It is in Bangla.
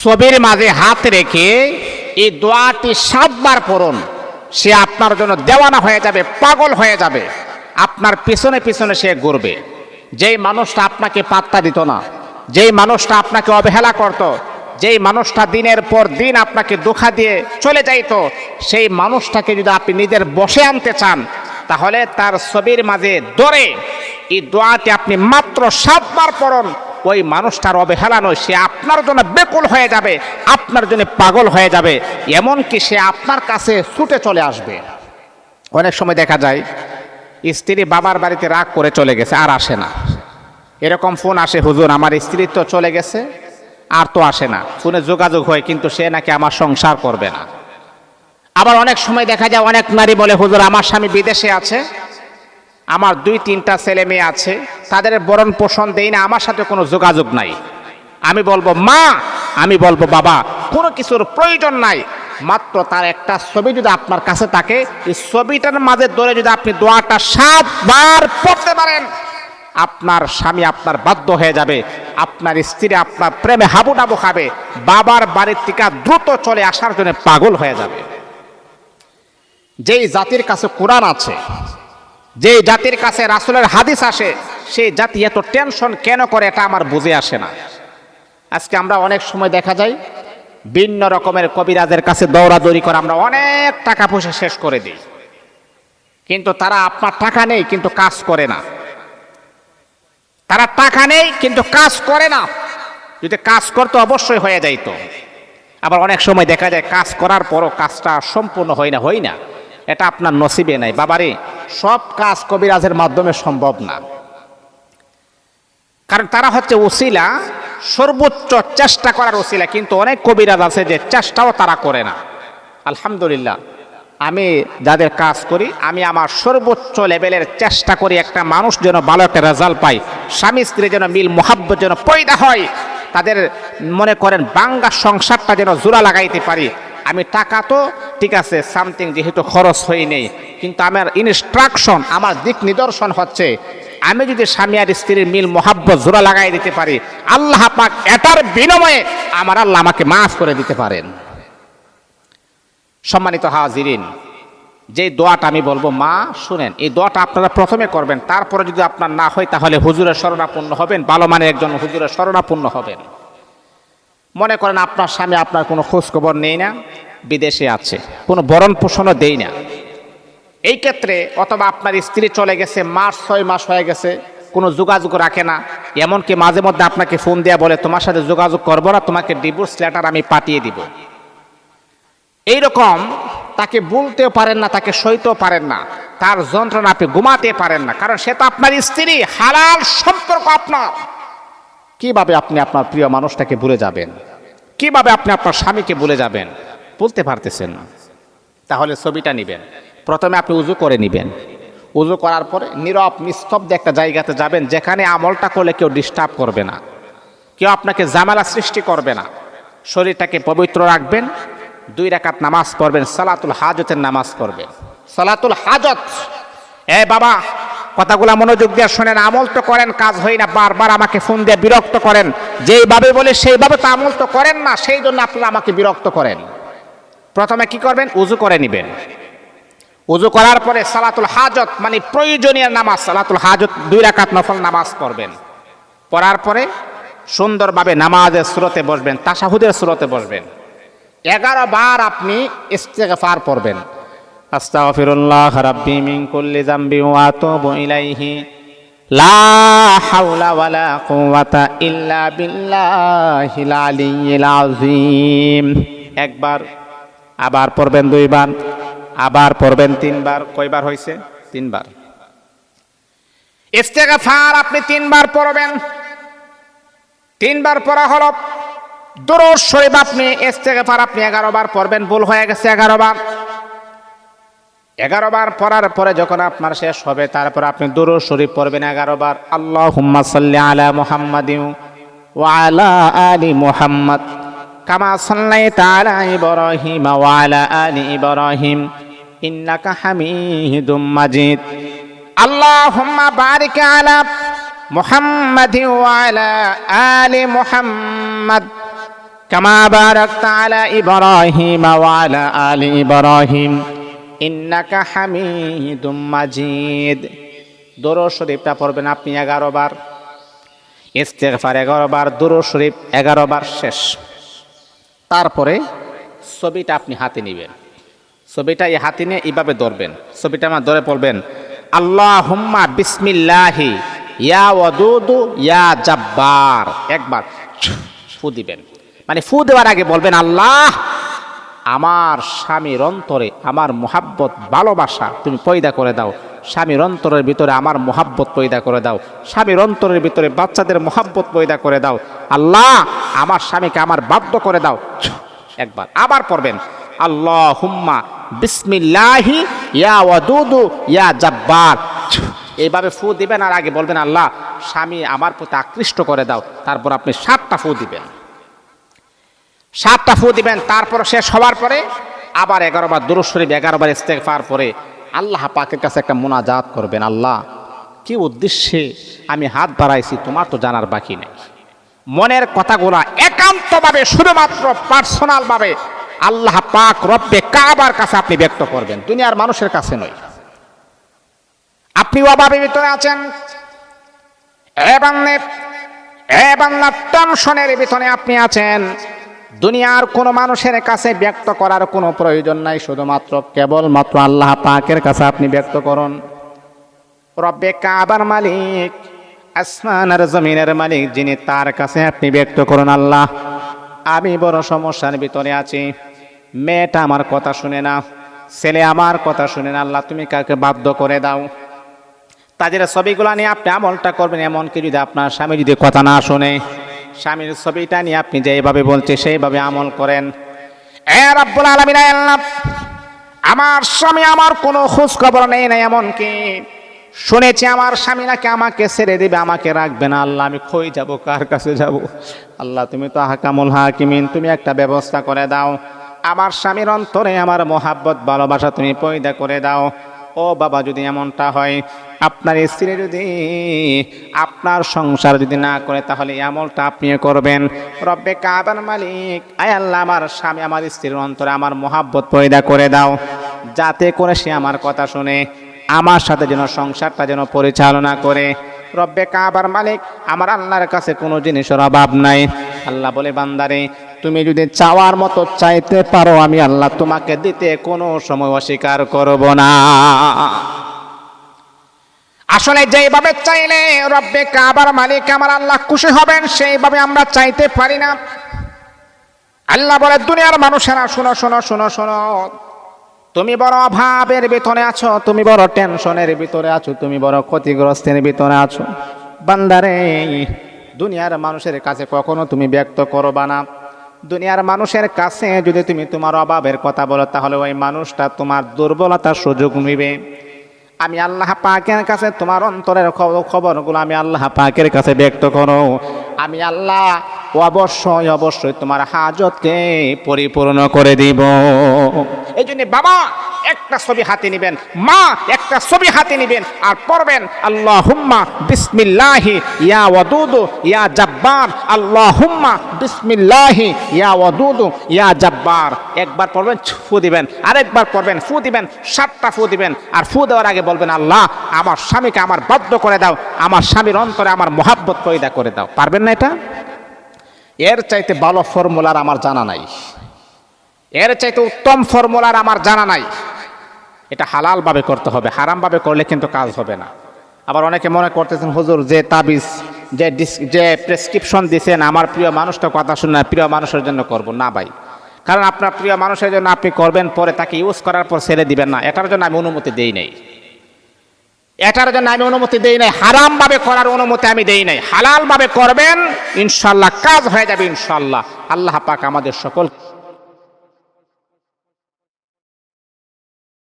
ছবির মাঝে হাত রেখে এই দোয়াটি সাতবার পড়ুন। সে আপনার জন্য দেওয়ানা হয়ে যাবে, পাগল হয়ে যাবে। আপনার পিছনে পিছনে সে ঘুরবে। যেই মানুষটা আপনাকে পাত্তা দিত না, যেই মানুষটা আপনাকে অবহেলা করত, যেই মানুষটা দিনের পর দিন আপনাকে দুঃখা দিয়ে চলে যাইতো, সেই মানুষটাকে যদি আপনি নিজের বসে আনতে চান, তাহলে তার ছবির মাঝে ধরে এই দোয়াটি আপনি মাত্র সাতবার পড়ুন। ওই মানুষটার অবহেলা নয়, সে আপনার জন্য বেকুল হয়ে যাবে, আপনার জন্য পাগল হয়ে যাবে, এমনকি সে আপনার কাছে ছুটে চলে আসবে। অনেক সময় দেখা যায়, স্ত্রী বাবার বাড়িতে রাগ করে চলে গেছে, আর আসে না। এরকম ফোন আসে, হুজুর, আমার স্ত্রী তো চলে গেছে, আর তো আসে না। ফোনে যোগাযোগ হয়, কিন্তু সে নাকি আমার সংসার করবে না। আবার অনেক সময় দেখা যায়, অনেক নারী বলে, হুজুর, আমার স্বামী বিদেশে আছে আমার দুই, তিনটা ছেলে মেয়ে আছে, তাদের বরণ পোষণ দেই না, আমার সাথে কোনো যোগাযোগ নাই। আমি বলব, মা! আমি বলব, বাবা, কোনো কিছুর প্রয়োজন নাই। মাত্র তার একটা ছবি যদি আপনার কাছে থাকে, এই ছবিটার মাঝে ধরে যদি আপনি দোয়াটা সাতবার পড়তে পারেন, আপনার স্বামী আপনার বাধ্য হয়ে যাবে, আপনার স্ত্রী আপনার প্রেমে হাবুডাবু খাবে, বাবার বাড়ির টিকা দ্রুত চলে আসার জন্য পাগল হয়ে যাবে। যেই জাতির কাছে কোরআন আছে যে জাতির কাছে রাসুলের হাদিস আসে, সেই জাতি এত টেনশন কেন করে এটা আমার বুঝে আসে না। আজকে আমরা অনেক সময় দেখা যায়, ভিন্ন রকমের কবিরাজের কাছে দৌড়াদৌড়ি করে আমরা অনেক টাকা পয়সা শেষ করে দিই। কিন্তু তারা আপনার টাকা নেই, কিন্তু কাজ করে না। তারা টাকা নেই, কিন্তু কাজ করে না। যদি কাজ করতে অবশ্যই হয়ে যাইত। আবার অনেক সময় দেখা যায়, কাজ করার পরও কাজটা সম্পূর্ণ হয় না হয় না। এটা আপনার নসিবে নাই। বাবারে সব কাজ কবিরাজের মাধ্যমে সম্ভব না। কারণ তারা হচ্ছে ওসিলা, সর্বোচ্চ চেষ্টা করার ওসিলা, কিন্তু অনেক কবিরাজ আছে যে চেষ্টাও তারা করে না। আলহামদুলিল্লাহ। আমি যাদের কাজ করি, আমি আমার সর্বোচ্চ লেভেলের চেষ্টা করি একটা মানুষ যেন ভালো একটা রেজাল্ট পাই স্বামী স্ত্রী যেন মিল মোহাব্বত যেন পয়দা হয়, তাদের মনে করেন বাঙ্গা সংসারটা যেন জোড়া লাগাইতে পারি আমি টাকা তো, ঠিক আছে সামথিং যেহেতু খরচ হয়ে নেই, কিন্তু আমার ইনস্ট্রাকশন আমার দিক নিদর্শন হচ্ছে, আমি যদি স্বামী আর স্ত্রীর মিল, মোহাব্বত, জোড়া লাগাই দিতে পারি, আল্লাহ পাক এটার বিনিময়ে আমার আল্লাহ আমাকে মাফ করে দিতে পারেন। সম্মানিত হাজিরিন, যে দোয়াটা আমি বলব, মা, শুনেন, এই দোয়াটা আপনারা প্রথমে করবেন, তারপরে যদি আপনার না হয়, তাহলে হুজুরের শরণাপন্ন হবেন, ভালো মানের একজন হুজুরের শরণাপন্ন হবেন। মনে করেন আপনার স্বামী আপনার কোনো খোঁজখবর নেই না, বিদেশে আছে, কোনো বরণ পোষণও দেই না। এই ক্ষেত্রে অথবা আপনার স্ত্রী চলে গেছে, মাস ছয় মাস হয়ে গেছে, কোনো যোগাযোগ রাখে না, এমনকি মাঝে মধ্যে আপনাকে ফোন দেয়া বলে, তোমার সাথে যোগাযোগ করব না, তোমাকে ডিভোর্স লেটার আমি পাঠিয়ে দিব। এইরকম তাকে বলতেও পারেন না, তাকে সইতেও পারেন না, তার যন্ত্রণা আপনি ঘুমাতে পারেন না, কারণ সে তো আপনার স্ত্রী, হালাল সম্পর্ক আপনার। কীভাবে আপনি আপনার প্রিয় মানুষটাকে ভুলে যাবেন? কীভাবে আপনি আপনার স্বামীকে ভুলে যাবেন? বলতে পারতেছেন না। তাহলে ছবিটা নেবেন। প্রথমে আপনি উজু করে নেবেন। উজু করার পরে নীরব, নিস্তব্ধ একটা জায়গাতে যাবেন যেখানে আমলটা করলে কেউ ডিস্টার্ব করবে না। কেউ আপনাকে জামেলা সৃষ্টি করবে না। শরীরটাকে পবিত্র রাখবেন। দুই রাকাত নামাজ পড়বেন, সালাতুল হাজতের নামাজ পড়বেন। সালাতুল হাজত! এ বাবা! কথাগুলা মনোযোগ দিয়ে শোনেন, আমল তো করেন, কাজ হয় না, বারবার আমাকে ফোন দিয়ে বিরক্ত করেন। যেইভাবে বলে, সেইভাবে তো আমল তো করেন না, সেই জন্য আপনারা আমাকে বিরক্ত করেন। প্রথমে কি করবেন? উজু করে নেবেন। উজু করার পরে সালাতুল হাজত মানে প্রয়োজনীয় নামাজ, সালাতুল হাজত, দুই রাকাত নফল নামাজ পড়বেন। পড়ার পরে সুন্দরভাবে নামাজের স্রোতে বসবেন, তাসাহুদের স্রোতে বসবেন। এগারো বার আপনি ইস্তেগফার পড়বেন। আস্তাগফিরুল্লাহ রাব্বি মিন কুল্লি যামবি ওয়া আতুবু ইলাইহি। লা হাওলা ওয়ালা কুওয়াতা ইল্লা বিল্লাহিল আলিয়্যিল আযীম। একবার, আবার পড়বেন দুইবার, আবার পড়বেন তিনবার। কয়বার হয়েছে তিনবার। ইস্তেগফার আপনি তিনবার পড়বেন। তিনবার পড়া হলো দরুদ শরীফ আপনি, ইস্তেগফার আপনি এগারো বার পড়বেন, ভুল হয়ে গেছে এগারো বার। এগারো বার পড়ার পরে যখন আপনার শেষ হবে, তারপর আপনি দরুদ শরীফ পড়বেন এগারো বার। আল্লাহ হুম্মা সাল্লি আলা মুহাম্মাদিন ওয়া আলা মুহাম্মদ। কামা সাল্লাইতা আলা ইব্রাহিম ওয়া আলা ইব্রাহিম, ইন্নাকা হামিদুম মাজিদ। আল্লাহুম্মা বারিক আলা মুহাম্মাদিন ওয়া আলা মুহাম্মদ। কামা বারাকতা আলা ইব্রাহিম ওয়া আলা আলি ইব্রাহিম। ইন্নাকা হামিদুম মাজিদ। দরুদ শরীফটা পড়বেন আপনি এগারো বার। ইস্তেগফার এগারো বার, দরুদ শরীফ এগারো বার শেষ। তারপরে ছবিটা আপনি হাতে নেবেন। ছবিটা এই হাতে নিয়ে এইভাবে ধরবেন। ছবিটা আমার ধরে পড়বেন আল্লাহ হুম্মা বিসমিল্লাহি, ইয়া ওয়াদুদু, ইয়া জাব্বার। একবার ফু দিবেন। মানে ফু দেওয়ার আগে বলবেন, আল্লাহ আমার স্বামীর অন্তরে আমার মোহাব্বত, ভালোবাসা তুমি পয়দা করে দাও। স্বামীর অন্তরের ভিতরে আমার মোহাব্বত পয়দা করে দাও। স্বামীর অন্তরের ভিতরে বাচ্চাদের মোহাব্বত পয়দা করে দাও। আল্লাহ, আমার স্বামীকে আমার বাধ্য করে দাও। একবার আবার পড়বেন। আল্লাহ হুম্মা বিসমিল্লাহি ইয়া ওয়াদুদু ইয়া জাব্বার এইভাবে ফু দিবেন আর আগে বলবেন, আল্লাহ, স্বামী আমার প্রতি আকৃষ্ট করে দাও। তারপর আপনি সাতটা ফু দিবেন। সাতটা ফু দিবেন, তারপর শেষ হওয়ার পরে আবার এগারো বার দুরুদ শরীফ, এগারো বার ইস্তেগফার পরে আল্লাহ পাকের কাছে একটা মোনাজাত করবেন, আল্লাহ, কি উদ্দেশ্যে আমি হাত বাড়াইছি তোমার তো জানার বাকি নেই। মনের কথাগুলা একান্তভাবে শুধুমাত্র পার্সোনালভাবে আল্লাহ পাক রব্বে কাবার কাছে আপনি ব্যক্ত করবেন, দুনিয়ার মানুষের কাছে নয়। আপনি অভাবে ভিতরে আছেন, এবং টেনশনের ভিতরে আপনি আছেন। দুনিয়ার কোনো মানুষের কাছে ব্যক্ত করার কোনো প্রয়োজন নাই, শুধুমাত্র কেবলমাত্র আল্লাহ পাকের কাছে আপনি ব্যক্ত করুন। রব্বে কাবার মালিক আসমান আর জমিনের মালিক, যিনি তার কাছে আপনি ব্যক্ত করুন আল্লাহ। আমি বড় সমস্যার ভিতরে আছি। মেয়েটা আমার কথা শুনে না, ছেলে আমার কথা শুনে না, আল্লাহ তুমি কাকে বাধ্য করে দাও। তাদের ছবিগুলো নিয়ে আপনি আমলটা করবেন, এমনকি যদি আপনার স্বামী যদি কথা না শোনে। স্বামীর ছবিটা নিয়ে আপনি যেভাবে বলছে, সেইভাবে আমল করেন। আমার স্বামী আমার কোনো খোঁজ খবর নেই না এমনকি শুনেছি আমার স্বামী নাকি আমাকে ছেড়ে দেবে, আমাকে রাখবে না। আল্লাহ, আমি খই যাব, কার কাছে যাব? আল্লাহ, তুমি তো হাকামুল হাকিমিন, তুমি একটা ব্যবস্থা করে দাও। আমার স্বামীর অন্তরে আমার মোহাব্বত, ভালোবাসা তুমি পয়দা করে দাও। ও বাবা, যদি এমনটা হয়, আপনার স্ত্রী যদি আপনার সংসার যদি না করে, তাহলে এই আমলটা আপনিও করবেন। রব্বে কাবার মালিক, আয় আল্লাহ, আমার স্বামী, আমার স্ত্রীর অন্তরে আমার মোহাব্বত পয়দা করে দাও। যাতে করে সে আমার কথা শুনে, আমার সাথে যেন সংসারটা যেন পরিচালনা করে। রব্বে কাবার মালিক, আমার আল্লাহর কাছে কোনো জিনিসের অভাব নাই। আল্লাহ বলে, বান্দারে তুমি যদি চাওয়ার মতো চাইতে পারো, আমি আল্লাহ তোমাকে দিতে কোনো সময় অস্বীকার করব না। আসলে যেইভাবে চাইলে রব্বে কাবার মালিক আমার আল্লাহ খুশি হবেন, সেইভাবে আমরা চাইতে পারি না। আল্লাহ বলে, দুনিয়ার মানুষেরা, শোনো শোনো শোনো শোনো, তুমি বড় অভাবের ভিতরে আছো, তুমি বড় টেনশনের ভিতরে আছো, তুমি বড় ক্ষতিগ্রস্তের ভিতরে আছো। বান্দারে, দুনিয়ার মানুষের কাছে কখনো তুমি ব্যক্ত করবা না। দুনিয়ার মানুষের কাছে যদি তুমি তোমার অভাবের কথা বলো, তাহলে ওই মানুষটা তোমার দুর্বলতার সুযোগ নিবে। আমি আল্লাহ পাকের কাছে তোমার অন্তরের খবর খবরগুলো আমি আল্লাহ পাকের কাছে ব্যক্ত করো। আমি আল্লাহ অবশ্যই অবশ্যই তোমার হাজতকে পরিপূর্ণ করে দিব। এই জন্য বাবা একটা ছবি হাতে নেবেন, মা একটা ছবি হাতে নেবেন আর পড়বেন আল্লাহ হুম্মা বিসমিল্লাহি ইয়া ওয়াদুদু ইয়া জাব্বার আল্লাহ হুম্মা বিসমিল্লাহি ইয়া ওয়াদুদু ইয়া জাব্বার। একবার পড়বেন ফু দিবেন, আরেকবার পড়বেন, ফু দিবেন, সাতটা ফু দিবেন আর ফু দেওয়ার আগে বলবেন, আল্লাহ, আমার স্বামীকে আমার বাধ্য করে দাও, আমার স্বামীর অন্তরে আমার মোহাব্বত পয়দা করে দাও। পারবেন না এটা? এর চাইতে ভালো ফর্মুলার আমার জানা নাই। এর চাইতে উত্তম ফর্মুলার আমার জানা নাই। এটা হালালভাবে করতে হবে, হারামভাবে করলে কিন্তু কাজ হবে না। আবার অনেকে মনে করতেছেন, হুজুর, যে তাবিজ, যে যে প্রেসক্রিপশন দিছেন, আমার প্রিয় মানুষটা কথা শুনে প্রিয় মানুষের জন্য করব। না ভাই। কারণ আপনার প্রিয় মানুষের জন্য আপনি করবেন, পরে তাকে ইউজ করার পর ছেড়ে দিবেন না। এটার জন্য আমি অনুমতি দেই নাই। এটার জন্য আমি অনুমতি দেই নাই। হারামভাবে করার অনুমতি আমি দেই নাই। হালালভাবে করবেন, ইনশাল্লাহ কাজ হয়ে যাবে, ইনশাল্লাহ। আল্লাহ পাক আমাদের সকল